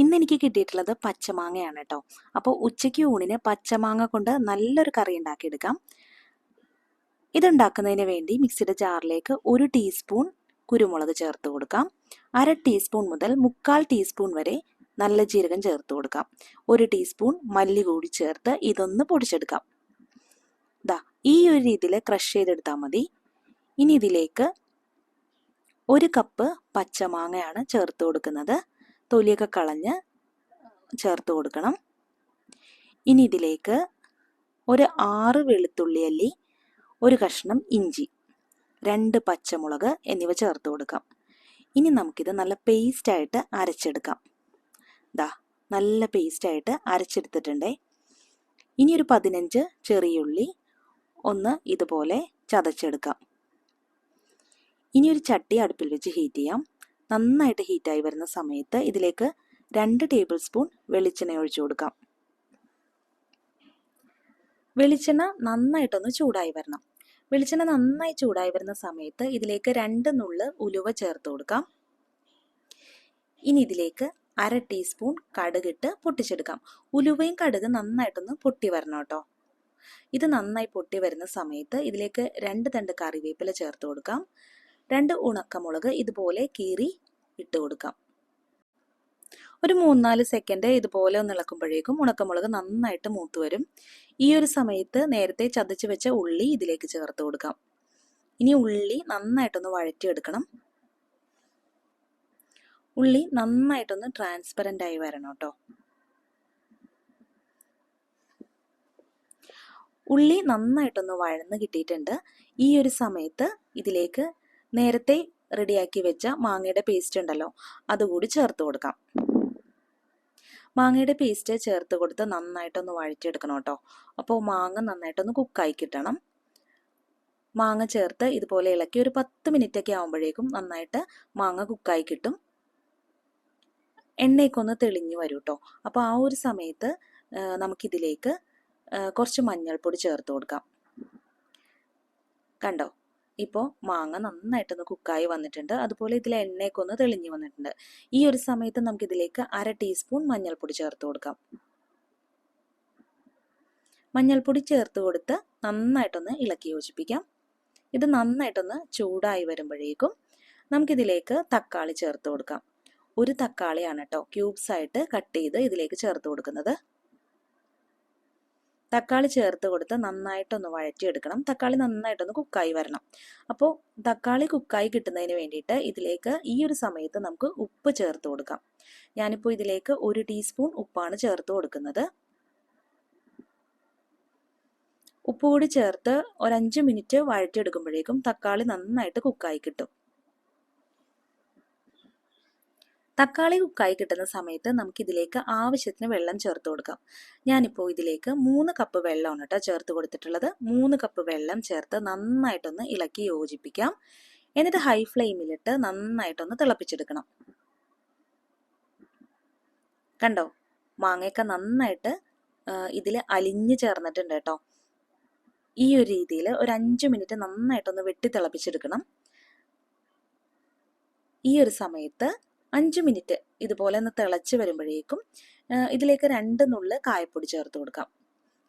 ഇന്ന് എനിക്ക് കിട്ടിയിട്ടുള്ളത് പച്ചമാങ്ങയാണ് കേട്ടോ അപ്പോൾ ഉച്ചയ്ക്ക് ഊണിന് പച്ചമാങ്ങ കൊണ്ട് നല്ലൊരു കറി ഉണ്ടാക്കിയെടുക്കാം. ഇതുണ്ടാക്കുന്നതിന് വേണ്ടി മിക്സിയുടെ ജാറിലേക്ക് ഒരു ടീസ്പൂൺ കുരുമുളക് ചേർത്ത് കൊടുക്കാം. അര ടീസ്പൂൺ മുതൽ മുക്കാൽ ടീസ്പൂൺ വരെ നല്ല ജീരകം ചേർത്ത് കൊടുക്കാം. ഒരു ടീസ്പൂൺ മല്ലി കൂടി ചേർത്ത് ഇതൊന്ന് പൊടിച്ചെടുക്കാം. ദാ ഈ ഒരു രീതിയിൽ ക്രഷ് ചെയ്തെടുത്താൽ മതി. ഇനി ഇതിലേക്ക് ഒരു കപ്പ് പച്ചമാങ്ങയാണ് ചേർത്ത് കൊടുക്കുന്നത്. തൊലിയൊക്കെ കളഞ്ഞ് ചേർത്ത് കൊടുക്കണം. ഇനി ഇതിലേക്ക് ഒരു ആറ് വെളുത്തുള്ളി അല്ലി ഒരു കഷ്ണം ഇഞ്ചി രണ്ട് പച്ചമുളക് എന്നിവ ചേർത്ത് കൊടുക്കാം. ഇനി നമുക്കിത് നല്ല പേസ്റ്റായിട്ട് അരച്ചെടുക്കാം. ദാ നല്ല പേസ്റ്റായിട്ട് അരച്ചെടുത്തിട്ടുണ്ടേ. ഇനി ഒരു പതിനഞ്ച് ചെറിയുള്ളി ഒന്ന് ഇതുപോലെ ചതച്ചെടുക്കാം. ഇനി ഒരു ചട്ടി അടുപ്പിൽ വെച്ച് ഹീറ്റ് ചെയ്യാം. നന്നായിട്ട് ഹീറ്റായി വരുന്ന സമയത്ത് ഇതിലേക്ക് രണ്ട് ടേബിൾ സ്പൂൺ വെളിച്ചെണ്ണ ഒഴിച്ചു കൊടുക്കാം. വെളിച്ചെണ്ണ നന്നായിട്ടൊന്ന് ചൂടായി വരണം. വെളിച്ചെണ്ണ നന്നായി ചൂടായി വരുന്ന സമയത്ത് ഇതിലേക്ക് രണ്ട് നുള്ള് ഉലുവ ചേർത്ത് കൊടുക്കാം. ഇനി ഇതിലേക്ക് അര ടീസ്പൂൺ കടുകിട്ട് പൊട്ടിച്ചെടുക്കാം. ഉലുവയും കടുക് നന്നായിട്ടൊന്ന് പൊട്ടി വരണം കേട്ടോ. ഇത് നന്നായി പൊട്ടി വരുന്ന സമയത്ത് ഇതിലേക്ക് രണ്ട് തണ്ട് കറിവേപ്പില ചേർത്ത് കൊടുക്കാം. രണ്ട് ഉണക്കമുളക് ഇതുപോലെ കീറി ഇട്ട് കൊടുക്കാം ഒരു മൂന്നാൽ സെക്കൻഡ് ഇതുപോലെ ഒന്ന് ഇളക്കുമ്പോഴേക്കും ഉണക്കമുളക് നന്നായിട്ട് മൂത്ത് വരും ഈ ഒരു സമയത്ത് നേരത്തെ ചതച്ച് വെച്ച ഉള്ളി ഇതിലേക്ക് ചേർത്ത് കൊടുക്കാം. ഇനി ഉള്ളി നന്നായിട്ടൊന്ന് വഴറ്റിയെടുക്കണം. ഉള്ളി നന്നായിട്ടൊന്ന് ട്രാൻസ്പെറന്റ് ആയി വരണം കേട്ടോ. ഉള്ളി നന്നായിട്ടൊന്ന് വഴന്ന് കിട്ടിയിട്ടുണ്ട്. ഈ ഒരു സമയത്ത് ഇതിലേക്ക് നേരത്തെ റെഡിയാക്കി വെച്ച മാങ്ങയുടെ പേസ്റ്റ് ഉണ്ടല്ലോ അതുകൂടി ചേർത്ത് കൊടുക്കാം. മാങ്ങയുടെ പേസ്റ്റ് ചേർത്ത് കൊടുത്ത് നന്നായിട്ടൊന്ന് വഴറ്റിയെടുക്കണം കേട്ടോ. അപ്പോൾ മാങ്ങ നന്നായിട്ടൊന്ന് കുക്കായി കിട്ടണം. മാങ്ങ ചേർത്ത് ഇതുപോലെ ഇളക്കി ഒരു പത്ത് മിനിറ്റ് ഒക്കെ ആകുമ്പോഴേക്കും നന്നായിട്ട് മാങ്ങ കുക്കായി കിട്ടും. എണ്ണയൊക്കെ ഒന്ന് തെളിഞ്ഞു വരും കേട്ടോ അപ്പോൾ ആ ഒരു സമയത്ത് നമുക്കിതിലേക്ക് കുറച്ച് മഞ്ഞൾപ്പൊടി ചേർത്ത് കൊടുക്കാം. കണ്ടോ? ഇപ്പോൾ മാങ്ങ നന്നായിട്ടൊന്ന് കുക്കായി വന്നിട്ടുണ്ട്. അതുപോലെ ഇതിൽ എണ്ണയൊക്കെ ഒന്ന് തെളിഞ്ഞു വന്നിട്ടുണ്ട്. ഈ ഒരു സമയത്ത് നമുക്ക് ഇതിലേക്ക് അര ടീസ്പൂൺ മഞ്ഞൾപ്പൊടി ചേർത്ത് കൊടുക്കാം. മഞ്ഞൾപ്പൊടി ചേർത്ത് കൊടുത്ത് നന്നായിട്ടൊന്ന് ഇളക്കി യോജിപ്പിക്കാം. ഇത് നന്നായിട്ടൊന്ന് ചൂടായി വരുമ്പോഴേക്കും നമുക്കിതിലേക്ക് തക്കാളി ചേർത്ത് കൊടുക്കാം. ഒരു തക്കാളിയാണ് കേട്ടോ ക്യൂബ്സ് ആയിട്ട് കട്ട് ചെയ്ത് ഇതിലേക്ക് ചേർത്ത് കൊടുക്കുന്നത്. തക്കാളി ചേർത്ത് കൊടുത്ത് നന്നായിട്ടൊന്ന് വഴറ്റിയെടുക്കണം. തക്കാളി നന്നായിട്ടൊന്ന് കുക്കായി വരണം. അപ്പോൾ തക്കാളി കുക്കായി കിട്ടുന്നതിന് വേണ്ടിയിട്ട് ഇതിലേക്ക് ഈ ഒരു സമയത്ത് നമുക്ക് ഉപ്പ് ചേർത്ത് കൊടുക്കാം. ഞാനിപ്പോൾ ഇതിലേക്ക് ഒരു ടീസ്പൂൺ ഉപ്പാണ് ചേർത്ത് കൊടുക്കുന്നത്. ഉപ്പ് കൂടി ചേർത്ത് ഒരു അഞ്ച് മിനിറ്റ് വഴറ്റിയെടുക്കുമ്പോഴേക്കും തക്കാളി നന്നായിട്ട് കുക്കായി കിട്ടും. തക്കാളി കുക്കായി കിട്ടുന്ന സമയത്ത് നമുക്ക് ഇതിലേക്ക് ആവശ്യത്തിന് വെള്ളം ചേർത്ത് കൊടുക്കാം. ഞാനിപ്പോൾ ഇതിലേക്ക് മൂന്ന് കപ്പ് വെള്ളമാണ് കേട്ടോ ചേർത്ത് കൊടുത്തിട്ടുള്ളത്. മൂന്ന് കപ്പ് വെള്ളം ചേർത്ത് നന്നായിട്ടൊന്ന് ഇളക്കി യോജിപ്പിക്കാം. എന്നിട്ട് ഹൈ ഫ്ലെയിമിലിട്ട് നന്നായിട്ടൊന്ന് തിളപ്പിച്ചെടുക്കണം. കണ്ടോ? മാങ്ങയൊക്കെ നന്നായിട്ട് ഇതിൽ അലിഞ്ഞു ചേർന്നിട്ടുണ്ട് കേട്ടോ ഈ ഒരു രീതിയിൽ ഒരു അഞ്ച് മിനിറ്റ് നന്നായിട്ടൊന്ന് വെട്ടി തിളപ്പിച്ചെടുക്കണം. ഈ ഒരു സമയത്ത് അഞ്ച് മിനിറ്റ് ഇതുപോലെ ഒന്ന് തിളച്ച് വരുമ്പോഴേക്കും ഇതിലേക്ക് രണ്ട് നുള്ള് കായപ്പൊടി ചേർത്ത് കൊടുക്കാം.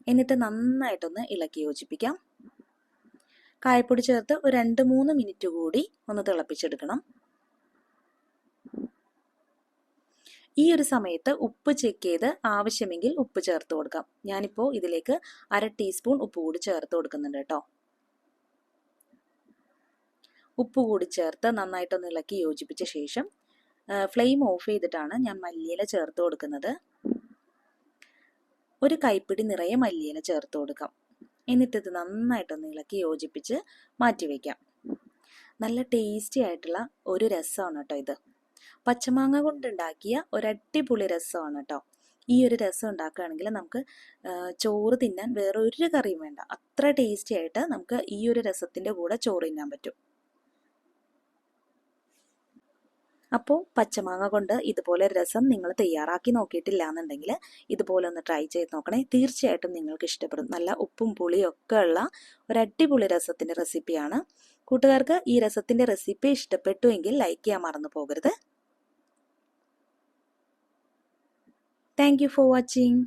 എന്നിട്ട് നന്നായിട്ടൊന്ന് ഇളക്കി യോജിപ്പിക്കാം. കായപ്പൊടി ചേർത്ത് ഒരു രണ്ട് മൂന്ന് മിനിറ്റ് കൂടി ഒന്ന് തിളപ്പിച്ചെടുക്കണം. ഈ ഒരു സമയത്ത് ഉപ്പ് ചെക്ക് ചെയ്ത് ആവശ്യമെങ്കിൽ ഉപ്പ് ചേർത്ത് കൊടുക്കാം. ഞാനിപ്പോൾ ഇതിലേക്ക് അര ടീസ്പൂൺ ഉപ്പ് കൂടി ചേർത്ത് കൊടുക്കുന്നുണ്ട് കേട്ടോ. ഉപ്പ് കൂടി ചേർത്ത് നന്നായിട്ടൊന്ന് ഇളക്കി യോജിപ്പിച്ച ശേഷം ഫ്ലെയിം ഓഫ് ചെയ്തിട്ടാണ് ഞാൻ മല്ലിയില ചേർത്ത് കൊടുക്കുന്നത്. ഒരു കൈപ്പിടി നിറയെ മല്ലിയില ചേർത്ത് കൊടുക്കാം. എന്നിട്ട് ഇത് നന്നായിട്ടൊന്ന് ഇളക്കി യോജിപ്പിച്ച് മാറ്റി വയ്ക്കാം നല്ല ടേസ്റ്റി ആയിട്ടുള്ള ഒരു രസമാണ് കേട്ടോ ഇത്. പച്ചമാങ്ങ കൊണ്ടുണ്ടാക്കിയ ഒരു രസമാണ് കേട്ടോ ഈ ഒരു രസം ഉണ്ടാക്കുകയാണെങ്കിൽ നമുക്ക് ചോറ് തിന്നാൻ വേറെ ഒരു കറിയും വേണ്ട. അത്ര ടേസ്റ്റി ആയിട്ട് നമുക്ക് ഈ ഒരു രസത്തിന്റെ കൂടെ ചോറ് തിന്നാൻ പറ്റും. അപ്പോൾ പച്ചമാങ്ങ കൊണ്ട് ഇതുപോലെ രസം നിങ്ങൾ തയ്യാറാക്കി നോക്കിയിട്ടില്ല എന്നുണ്ടെങ്കിൽ ഇതുപോലെ ഒന്ന് ട്രൈ ചെയ്ത് നോക്കണേ. തീർച്ചയായിട്ടും നിങ്ങൾക്ക് ഇഷ്ടപ്പെടും. നല്ല ഉപ്പും പുളിയും ഒക്കെ ഉള്ള ഒരു അടിപൊളി രസത്തിന്റെ റെസിപ്പിയാണ് കൂട്ടുകാർക്ക് ഈ രസത്തിന്റെ റെസിപ്പി ഇഷ്ടപ്പെട്ടു എങ്കിൽ ലൈക്ക് ചെയ്യാൻ മറന്നു പോകരുത്. Thank for watching